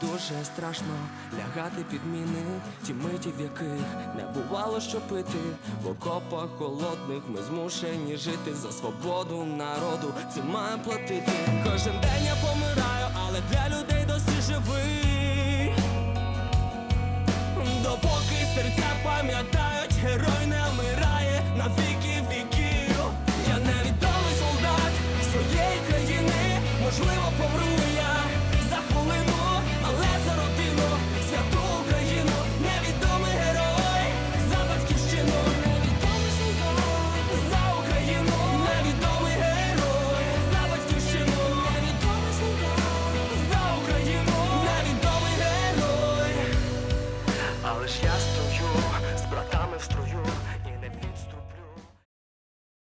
дуже страшно лягати під міни, ті миті, в яких не бувало що пити. В окопах холодних ми змушені жити за свободу народу. Це має платити. Кожен день я помираю, але для людей досі живий. Допоки серця пам'ятають, герої.